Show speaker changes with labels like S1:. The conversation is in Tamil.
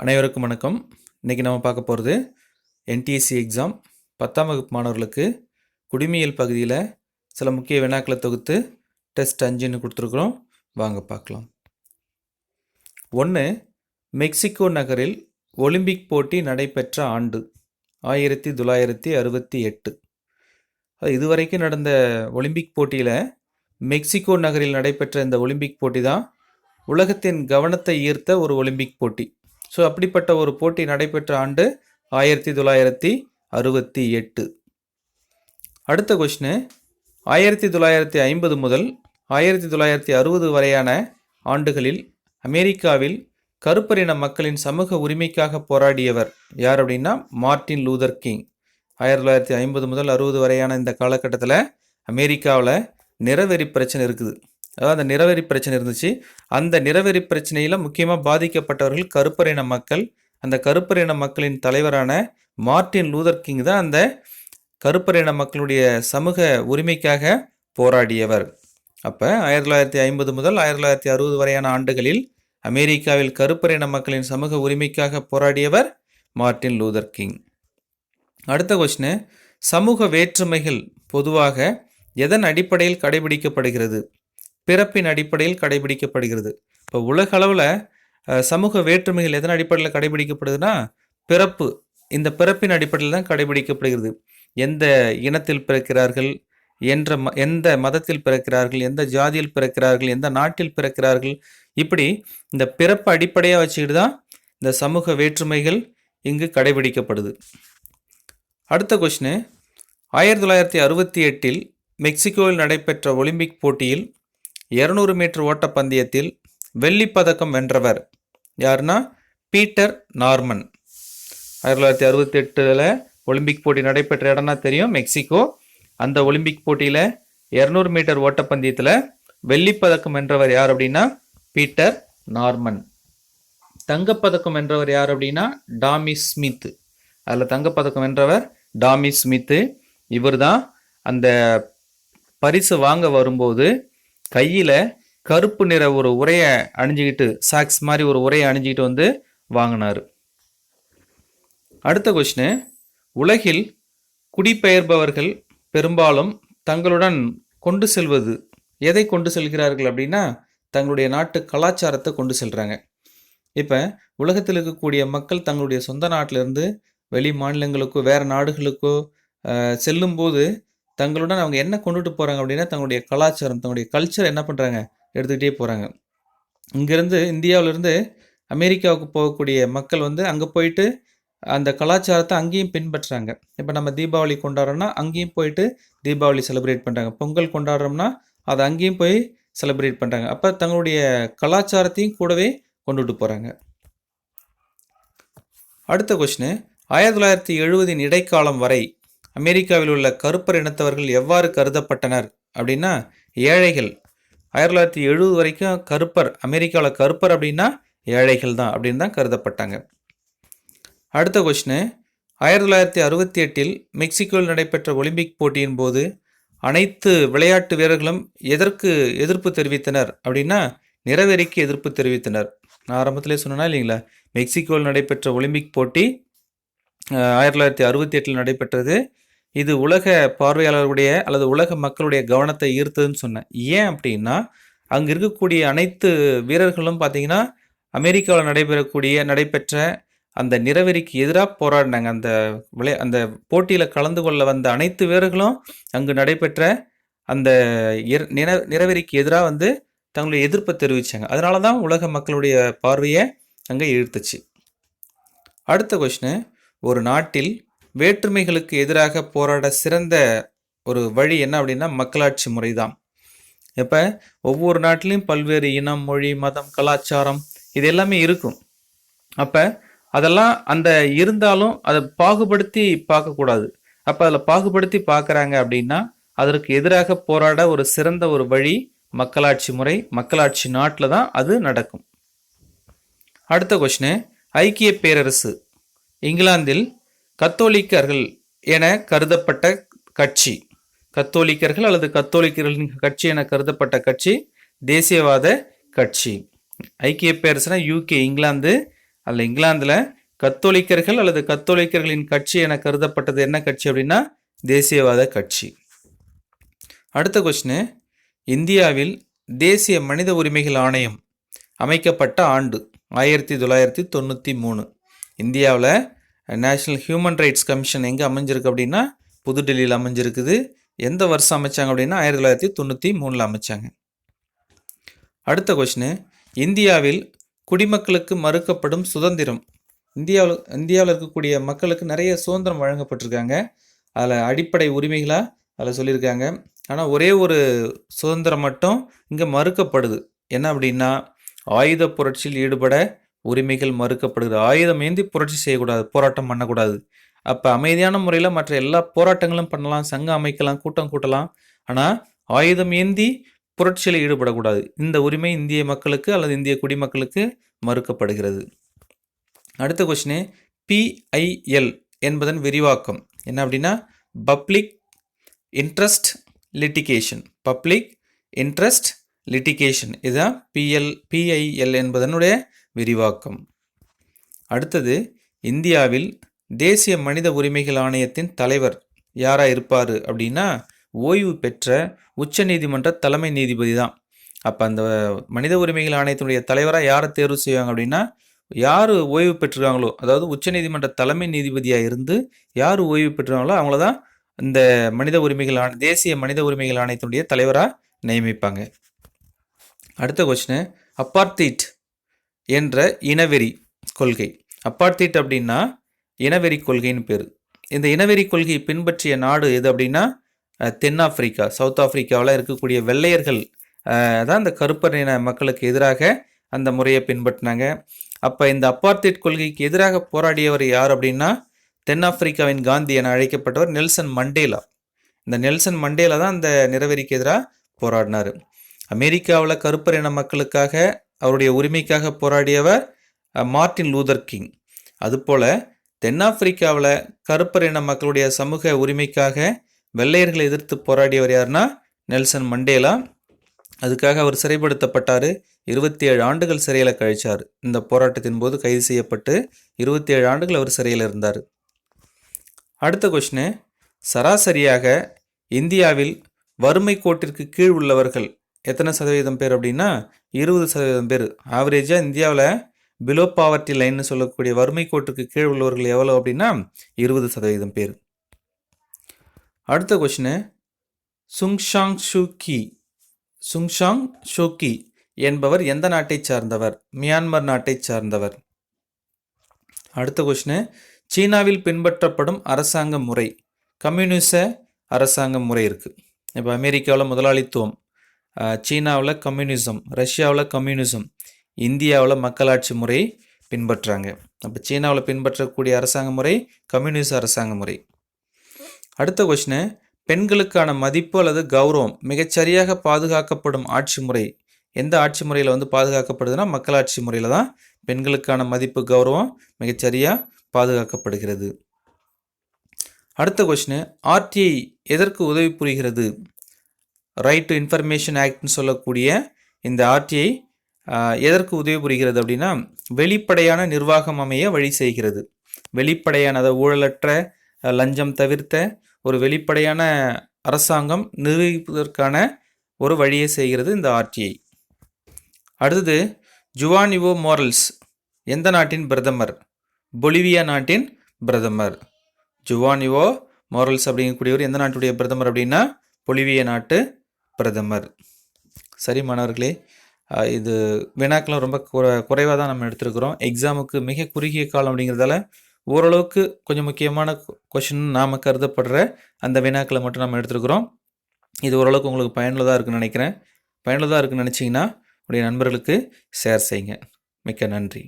S1: அனைவருக்கும் வணக்கம். இன்றைக்கி நம்ம பார்க்க போகிறது என்டிஎஸ்சி எக்ஸாம் பத்தாம் வகுப்பு மாணவர்களுக்கு குடிமையியல் பகுதியில் சில முக்கிய வினாக்களை தொகுத்து டெஸ்ட் அஞ்சுன்னு கொடுத்துருக்குறோம். வாங்க பார்க்கலாம். ஒன்று மெக்சிகோ நகரில் ஒலிம்பிக் போட்டி நடைபெற்ற ஆண்டு ஆயிரத்தி தொள்ளாயிரத்தி அறுபத்தி எட்டு. அது இதுவரைக்கும் நடந்த ஒலிம்பிக் போட்டியில் மெக்சிகோ நகரில் நடைபெற்ற இந்த ஒலிம்பிக் போட்டி தான் உலகத்தின் கவனத்தை ஈர்த்த ஒரு ஒலிம்பிக் போட்டி. ஸோ அப்படிப்பட்ட ஒரு போட்டி நடைபெற்ற ஆண்டு ஆயிரத்தி தொள்ளாயிரத்தி அறுபத்தி எட்டு. அடுத்த கொஷினு ஆயிரத்தி தொள்ளாயிரத்தி ஐம்பது முதல் ஆயிரத்தி தொள்ளாயிரத்தி அறுபது வரையான ஆண்டுகளில் அமெரிக்காவில் கருப்பரின மக்களின் சமூக உரிமைக்காக போராடியவர் யார் அப்படின்னா மார்ட்டின் லூதர் கிங். ஆயிரத்தி தொள்ளாயிரத்தி ஐம்பது முதல் அறுபது வரையான இந்த காலகட்டத்தில் அமெரிக்காவில் நிறவெறி பிரச்சனை இருக்குது. அதாவது அந்த நிறவெறி பிரச்சனை இருந்துச்சு. அந்த நிறவெறி பிரச்சனையில் முக்கியமாக பாதிக்கப்பட்டவர்கள் கருப்பரின மக்கள். அந்த கருப்பரின மக்களின் தலைவரான மார்ட்டின் லூதர் கிங் தான் அந்த கருப்பரின மக்களுடைய சமூக உரிமைக்காக போராடியவர். அப்போ ஆயிரத்தி தொள்ளாயிரத்தி ஐம்பது முதல் ஆயிரத்தி தொள்ளாயிரத்தி அறுபது வரையான ஆண்டுகளில் அமெரிக்காவில் கருப்பரின மக்களின் சமூக உரிமைக்காக போராடியவர் மார்ட்டின் லூதர் கிங். அடுத்த கொஸ்டின் சமூக வேற்றுமைகள் பொதுவாக எதன் அடிப்படையில் கடைபிடிக்கப்படுகிறது? பிறப்பின் அடிப்படையில் கடைபிடிக்கப்படுகிறது. இப்போ உலக அளவில் சமூக வேற்றுமைகள் எதன் அடிப்படையில் கடைபிடிக்கப்படுதுன்னா பிறப்பு இந்த பிறப்பின் அடிப்படையில் தான் கடைபிடிக்கப்படுகிறது. எந்த இனத்தில் பிறக்கிறார்கள் என்ற ம எந்த மதத்தில் பிறக்கிறார்கள் எந்த ஜாதியில் பிறக்கிறார்கள் எந்த நாட்டில் பிறக்கிறார்கள் இப்படி இந்த பிறப்பு அடிப்படையாக வச்சுக்கிட்டு தான் இந்த சமூக வேற்றுமைகள் இங்கு கடைபிடிக்கப்படுது. அடுத்த கொஷினு ஆயிரத்தி தொள்ளாயிரத்தி அறுபத்தி எட்டில் மெக்சிகோவில் நடைபெற்ற ஒலிம்பிக் போட்டியில் இரநூறு மீட்டர் ஓட்டப்பந்தயத்தில் வெள்ளிப்பதக்கம் வென்றவர் யாருன்னா? Peter Norman. ஆயிரத்தி தொள்ளாயிரத்தி அறுபத்தி எட்டில் ஒலிம்பிக் போட்டி நடைபெற்ற இடம்னா தெரியும் மெக்சிகோ. அந்த ஒலிம்பிக் போட்டியில் இரநூறு மீட்டர் ஓட்டப்பந்தயத்தில் வெள்ளிப்பதக்கம் வென்றவர் யார் அப்படின்னா? Peter Norman. தங்கப்பதக்கம் வென்றவர் யார் அப்படின்னா? டாமி ஸ்மித் அதில் தங்கப்பதக்கம் வென்றவர் டாமி ஸ்மித்து. இவர் தான் அந்த பரிசு வாங்க வரும்போது கையில் கருப்பு நிற ஒரு உரையை அணிஞ்சிக்கிட்டு சாக்ஸ் மாதிரி ஒரு உரையை அணிஞ்சிக்கிட்டு வந்து வாங்கினார். அடுத்த கொஷினு உலகில் குடிபெயர்பவர்கள் பெரும்பாலும் தங்களுடன் கொண்டு செல்வது எதை கொண்டு செல்கிறார்கள் அப்படின்னா தங்களுடைய நாட்டு கலாச்சாரத்தை கொண்டு செல்கிறாங்க இப்போ உலகத்தில் இருக்கக்கூடிய மக்கள் தங்களுடைய சொந்த நாட்டிலிருந்து வெளி மாநிலங்களுக்கோ வேறு நாடுகளுக்கோ செல்லும்போது தங்களுடன் அவங்க என்ன கொண்டுட்டு போகிறாங்க அப்படின்னா தங்களுடைய கலாச்சாரம் தங்களுடைய கல்ச்சர் என்ன பண்ணுறாங்க எடுத்துக்கிட்டே போகிறாங்க இங்கேருந்து இந்தியாவிலேருந்து அமெரிக்காவுக்கு போகக்கூடிய மக்கள் வந்து அங்கே போயிட்டு அந்த கலாச்சாரத்தை அங்கேயும் பின்பற்றுறாங்க. இப்போ நம்ம தீபாவளி கொண்டாடுறோம்னா அங்கேயும் போயிட்டு தீபாவளி செலிப்ரேட் பண்ணுறாங்க பொங்கல் கொண்டாடுறோம்னா அதை அங்கேயும் போய் செலிப்ரேட் பண்ணுறாங்க அப்போ தங்களுடைய கலாச்சாரத்தையும் கூடவே கொண்டுட்டு போகிறாங்க அடுத்த கொஷினு ஆயிரத்தி தொள்ளாயிரத்தி எழுபதின் இடைக்காலம் வரை அமெரிக்காவில் உள்ள கருப்பர் இனத்தவர்கள் எவ்வாறு கருதப்பட்டனர் அப்படின்னா ஏழைகள். ஆயிரத்தி தொள்ளாயிரத்தி எழுபது வரைக்கும் கருப்பர் அமெரிக்காவில் கருப்பர் அப்படின்னா ஏழைகள் தான் அப்படின்னு தான் கருதப்பட்டாங்க. அடுத்த கொஷினு ஆயிரத்தி தொள்ளாயிரத்தி அறுபத்தி எட்டில் மெக்சிகோவில் நடைபெற்ற ஒலிம்பிக் போட்டியின் போது அனைத்து விளையாட்டு வீரர்களும் எதற்கு எதிர்ப்பு தெரிவித்தனர் அப்படின்னா நிறவெறிக்கு எதிர்ப்பு தெரிவித்தனர். நான் ஆரம்பத்திலே சொன்னேன்னா இல்லைங்களா? மெக்சிகோவில் நடைபெற்ற ஒலிம்பிக் போட்டி ஆயிரத்தி தொள்ளாயிரத்தி அறுபத்தி எட்டில் நடைபெற்றது. இது உலக பார்வையாளர்களுடைய அல்லது உலக மக்களுடைய கவனத்தை ஈர்த்ததுன்னு சொன்னேன். ஏன் அப்படின்னா அங்கே இருக்கக்கூடிய அனைத்து வீரர்களும் பார்த்தீங்கன்னா அமெரிக்காவில் நடைபெறக்கூடிய நடைபெற்ற அந்த நிறவெறிக்கு எதிராக போராடினாங்க. அந்த விளை அந்த போட்டியில் கலந்து கொள்ள வந்த அனைத்து வீரர்களும் அங்கு நடைபெற்ற அந்த நிற நிறவெறிக்கு எதிராக வந்து தங்களுடைய எதிர்ப்பை தெரிவித்தாங்க அதனால தான் உலக மக்களுடைய பார்வையை அங்கே இழுத்துச்சு. அடுத்த கொஷினு ஒரு நாட்டில் வேற்றுமைகளுக்கு எதிராக போராட சிறந்த ஒரு வழி என்ன அப்படின்னா மக்களாட்சி முறை தான் இப்போ ஒவ்வொரு நாட்டிலையும் பல்வேறு இனம் மொழி மதம் கலாச்சாரம் இது எல்லாமே இருக்கும். அப்போ அதெல்லாம் அந்த இருந்தாலும் அதை பாகுபடுத்தி பார்க்கக்கூடாது. அப்போ அதில் பாகுபடுத்தி பார்க்குறாங்க அப்படின்னா அதற்கு எதிராக போராட ஒரு சிறந்த ஒரு வழி மக்களாட்சி முறை மக்களாட்சி நாட்டில் தான் அது நடக்கும். அடுத்த கொஷினு ஐக்கிய பேரரசு இங்கிலாந்தில் கத்தோலிக்கர்கள் என கருதப்பட்ட கட்சி. கத்தோலிக்கர்கள் அல்லது கத்தோலிக்கர்களின் கட்சி என கருதப்பட்ட கட்சி தேசியவாத கட்சி. ஐக்கிய பேரரசுனா யூகே இங்கிலாந்து அல்ல இங்கிலாந்தில் கத்தோலிக்கர்கள் அல்லது கத்தோலிக்கர்களின் கட்சி என கருதப்பட்டது என்ன கட்சி அப்படின்னா தேசியவாத கட்சி. அடுத்த கொஸ்டின் இந்தியாவில் தேசிய மனித உரிமைகள் ஆணையம் அமைக்கப்பட்ட ஆண்டு ஆயிரத்தி தொள்ளாயிரத்தி தொண்ணூற்றி மூணு. இந்தியாவில் நேஷ்னல் ஹியூமன் ரைட்ஸ் கமிஷன் எங்கே அமைஞ்சிருக்கு அப்படின்னா புதுடெல்லியில் அமைஞ்சிருக்குது. எந்த வருஷம் அமைச்சாங்க அப்படின்னா ஆயிரத்தி தொள்ளாயிரத்தி தொண்ணூற்றி மூணில் அமைச்சாங்க. அடுத்த கொஷினு இந்தியாவில் குடிமக்களுக்கு மறுக்கப்படும் சுதந்திரம். இந்தியாவில் இந்தியாவில் இருக்கக்கூடிய மக்களுக்கு நிறைய சுதந்திரம் வழங்கப்பட்டிருக்காங்க. அதில் அடிப்படை உரிமைகளாக அதில் சொல்லியிருக்காங்க. ஆனால் ஒரே ஒரு சுதந்திரம் மட்டும் இங்கே மறுக்கப்படுது. என்ன அப்படின்னா ஆயுத புரட்சியில் ஈடுபட உரிமைகள் மறுக்கப்படுது ஆயுதம் ஏந்தி புரட்சி செய்யக்கூடாது போராட்டம் பண்ணக்கூடாது. அப்போ அமைதியான முறையில் மற்ற எல்லா போராட்டங்களும் பண்ணலாம் சங்கம் அமைக்கலாம் கூட்டம் கூட்டலாம். ஆனால் ஆயுதம் ஏந்தி புரட்சியில் ஈடுபடக்கூடாது. இந்த உரிமை இந்திய மக்களுக்கு அல்லது இந்திய குடிமக்களுக்கு மறுக்கப்படுகிறது. அடுத்த கொஸ்டினு பிஐஎல் என்பதன் விரிவாக்கம். என்ன அப்படின்னா public interest litigation public interest litigation இதுதான் பிஎல் பிஐஎல் என்பதனுடைய விரிவாக்கம். அடுத்தது இந்தியாவில் தேசிய மனித உரிமைகள் ஆணையத்தின் தலைவர் யாராக இருப்பார் அப்படின்னா ஓய்வு பெற்ற உச்சநீதிமன்ற தலைமை நீதிபதி தான். அப்போ அந்த மனித உரிமைகள் ஆணையத்தினுடைய தலைவராக யாரை தேர்வு செய்வாங்க அப்படின்னா யார் ஓய்வு பெற்றிருக்காங்களோ அதாவது உச்சநீதிமன்ற தலைமை நீதிபதியாக இருந்து யார் ஓய்வு பெற்றிருக்காங்களோ அவங்கள தான் இந்த மனித உரிமைகள் ஆணை தேசிய மனித உரிமைகள் ஆணையத்தினுடைய தலைவராக நியமிப்பாங்க. அடுத்த கொஸ்டின் அப்பார்த்தீட் என்ற இனவெறி கொள்கை. அப்பார்த்திட் அப்படின்னா இனவெறி கொள்கைன்னு பேர். இந்த இனவெறி கொள்கையை பின்பற்றிய நாடு எது அப்படின்னா தென்னாப்பிரிக்கா சவுத் ஆப்பிரிக்காவில் இருக்கக்கூடிய வெள்ளையர்கள் தான் இந்த கருப்பர் இன மக்களுக்கு எதிராக அந்த முறையை பின்பற்றினாங்க. அப்போ இந்த அப்பார்த்திட் கொள்கைக்கு எதிராக போராடியவர் யார் அப்படின்னா தென்னாப்பிரிக்காவின் காந்தி என அழைக்கப்பட்டவர் நெல்சன் மண்டேலா. இந்த நெல்சன் மண்டேலா தான் அந்த நிறவெறிக்கு எதிராக போராடினார். அமெரிக்காவில் கருப்பர் இன மக்களுக்காக அவருடைய உரிமைக்காக போராடியவர் மார்ட்டின் லூதர் கிங். அதுபோல தென்னாப்பிரிக்காவில் கருப்பர் இன மக்களுடைய சமூக உரிமைக்காக வெள்ளையர்களை எதிர்த்து போராடியவர் யாருன்னா நெல்சன் மண்டேலா. அதுக்காக அவர் சிறைப்படுத்தப்பட்டார். இருபத்தி ஏழு ஆண்டுகள் சிறையில் கழிச்சார். இந்த போராட்டத்தின் போது கைது செய்யப்பட்டு இருபத்தி ஏழு ஆண்டுகள் அவர் சிறையில் இருந்தார். அடுத்த கொஷினு சராசரியாக இந்தியாவில் வறுமை கோட்டிற்கு கீழ் உள்ளவர்கள் எத்தனை சதவீதம் பேர் அப்படின்னா இருபது சதவீதம் பேர். ஆவரேஜாக இந்தியாவில் பிலோ பாவர்ட்டி லைன்னு சொல்லக்கூடிய வறுமை கோட்டுக்கு கீழ் உள்ளவர்கள் எவ்வளோ அப்படின்னா இருபது சதவீதம் பேர். அடுத்த கொஷினு சுங்ஷாங் ஷூக்கி சுங்ஷாங் ஷூக்கி என்பவர் எந்த நாட்டை சார்ந்தவர்? மியான்மர் நாட்டை சார்ந்தவர். அடுத்த கொஷினு சீனாவில் பின்பற்றப்படும் அரசாங்க முறை. கம்யூனிச அரசாங்க முறை இருக்குது இப்போ அமெரிக்காவில் முதலாளித்துவம். சீனாவில் கம்யூனிசம் ரஷ்யாவில் கம்யூனிசம் இந்தியாவில் மக்களாட்சி முறை பின்பற்றுறாங்க அப்போ சீனாவில் பின்பற்றக்கூடிய அரசாங்க முறை கம்யூனிச அரசாங்க முறை. அடுத்த கொஷினு பெண்களுக்கான மதிப்பு அல்லது கௌரவம் மிகச்சரியாக பாதுகாக்கப்படும் ஆட்சி முறை. எந்த ஆட்சி முறையில் வந்து பாதுகாக்கப்படுதுன்னா மக்களாட்சி முறையில் தான் பெண்களுக்கான மதிப்பு கௌரவம் மிகச்சரியாக பாதுகாக்கப்படுகிறது. அடுத்த கொஷினு ஆர்டிஐ எதற்கு உதவி புரிகிறது? ரைட் டு இன்ஃபர்மேஷன் ஆக்ட்னு சொல்லக்கூடிய இந்த ஆர்டிஐ எதற்கு உதவி புரிகிறது அப்படின்னா வெளிப்படையான நிர்வாகம் அமைய வழி செய்கிறது. வெளிப்படையான அதாவது ஊழலற்ற லஞ்சம் தவிர்த்த ஒரு வெளிப்படையான அரசாங்கம் நிர்வகிப்பதற்கான ஒரு வழியை செய்கிறது இந்த ஆர்டிஐ. அடுத்தது ஜுவானிவோ மோரல்ஸ் எந்த நாட்டின் பிரதமர்? பொலிவியா நாட்டின் பிரதமர். ஜுவானிவோ மோரல்ஸ் அப்படிங்கக்கூடியவர் எந்த நாட்டுடைய பிரதமர் அப்படின்னா பொலிவிய நாட்டு பிரதமர். சரி மாணவர்களே இது வினாக்களும் ரொம்ப குறை குறைவாக தான் நம்ம எடுத்திருக்கிறோம். எக்ஸாமுக்கு மிக குறுகிய காலம் அப்படிங்கிறதால ஓரளவுக்கு கொஞ்சம் முக்கியமான கொஷின் நாம் கருதப்படுற அந்த வினாக்களை மட்டும் நம்ம எடுத்துருக்குறோம். இது ஓரளவுக்கு உங்களுக்கு பயனுள்ளதாக இருக்குன்னு நினைக்கிறேன். பயனுள்ளதாக இருக்குன்னு நினச்சிங்கன்னா உடைய நண்பர்களுக்கு ஷேர் செய்யுங்க. மிக்க நன்றி.